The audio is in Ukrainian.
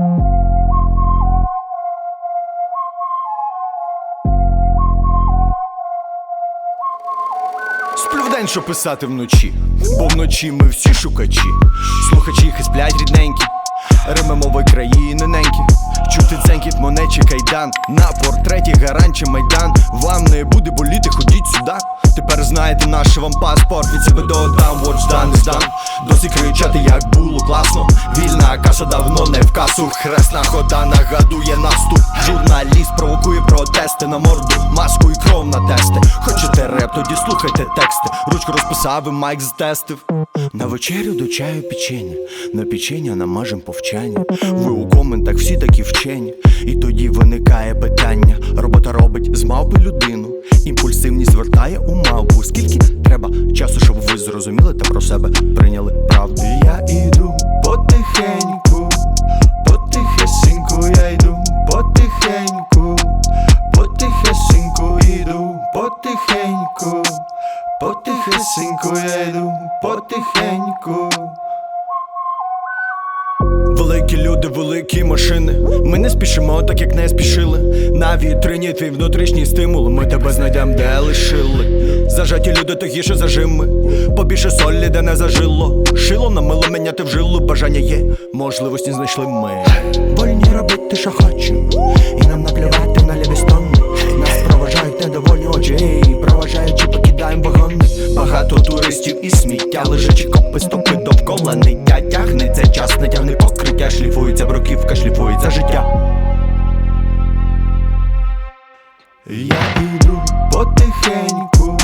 Сплю вдень, що писати вночі, бо вночі ми всі шукачі, слухачі хисплять рідненькі, Рими мови країни ненькі, чути дзенькіт монечі, кайдан, на портреті гаранче майдан, вам не буде боліти, ходіть сюди. Знаєте наш вам паспорт від себе додам, watch done is done Досі кричати, як було класно. Вільна каша давно не в касу. Хресна хода нагадує наступ. Журналіст провокує протести на морду, маску і кров на тести. Хочете реп, тоді слухайте тексти. Ручку розписав і майк затестив. На вечерю до чаю печення, на печення намажем повчання. Ви у коментах всі такі вчені. І тоді виникає про себе прийняли правду? Я іду потихеньку, потихесеньку я йду, потихеньку, потихесеньку йду, потихеньку, потихесеньку я йду, потихеньку. Великі люди, великі машини. Ми не спішимо, так як не спішили. На вітрині твій внутрішній стимул. Ми тебе знайдем, де лишили. Зажаті люди, то гірше зажими. Побільше солі, де не зажило. Шило на мило міняти в жилу. Бажання є, можливості знайшли ми. Вольні робити, що хочем. І нам наплювати на лівістони. Нас проважають недовольні очі. Проважаючи, Шукаємо вагони, багато туристів і сміття. Лежачі копи, стопи довкола ниття тягнеться час, натягне покриття, шліфується бруківка, шліфується життя. Я іду потихеньку.